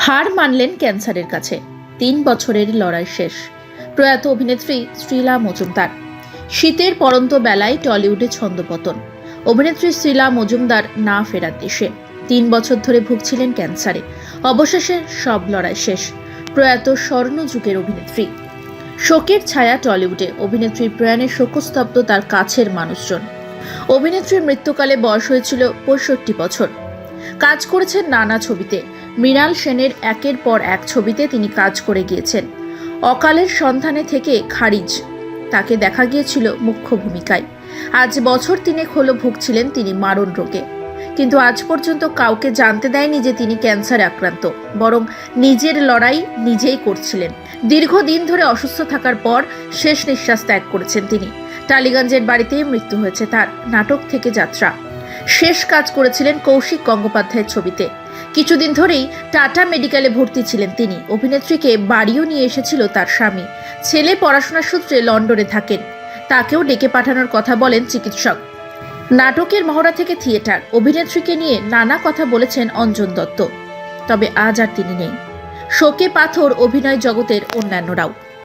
হার মানলেন ক্যান্সারের কাছে। তিন বছরের লড়াই শেষ। প্রয়াত অভিনেত্রী শ্রীলা মজুমদার। শীতের পরন্ত বেলায় টলিউডে ছন্দপতন। অভিনেত্রী শ্রীলা মজুমদার না ফেরার দেশে। তিন বছর ধরে ভুগছিলেন ক্যান্সারে। অবশেষে সব লড়াই শেষ। প্রয়াত স্বর্ণযুগের অভিনেত্রী। শোকের ছায়া টলিউডে। অভিনেত্রীর প্রয়াণে শোকস্তব্ধ তার কাছের মানুষজন। অভিনেত্রীর মৃত্যুকালে বয়স হয়েছিল পঁয়ষট্টি বছর। কাজ করেছেন নানা ছবিতে। মৃণাল সেনের একের পর এক ছবিতে তিনি কাজ করে গিয়েছেন। অকালের সন্ধানে থেকে খারিজ, তাকে দেখা গিয়েছিল মুখ্য ভূমিকায়। আজ বছর তিনেক হলো ভুগছিলেন তিনি মারণ রোগে। কিন্তু আজ পর্যন্ত কাউকে জানতে দেয়নি যে তিনি ক্যান্সারে আক্রান্ত, বরং নিজের লড়াই নিজেই করছিলেন। দীর্ঘদিন ধরে অসুস্থ থাকার পর শেষ নিঃশ্বাস ত্যাগ করেছেন তিনি। টালিগঞ্জের বাড়িতেই মৃত্যু হয়েছে তার, নাটক থেকে যাত্রা। শেষ কাজ করেছিলেন কৌশিক গঙ্গোপাধ্যায়ের ছবিতে। কিছুদিন ধরেই টাটা মেডিকেলে ভর্তি ছিলেন তিনি। অভিনেত্রীকে বাড়িও নিয়ে এসেছিল তার স্বামী। ছেলে পড়াশোনার সূত্রে লন্ডনে থাকেন। তাকেও ডেকে পাঠানোর কথা বলেন চিকিৎসক। নাটকের মহড়া থেকে থিয়েটার। অভিনেত্রীকে নিয়ে নানা কথা বলেছেন অঞ্জন দত্ত। তবে আজ আর তিনি নেই। শোকে পাথর অভিনয় জগতের অন্যান্যরাও।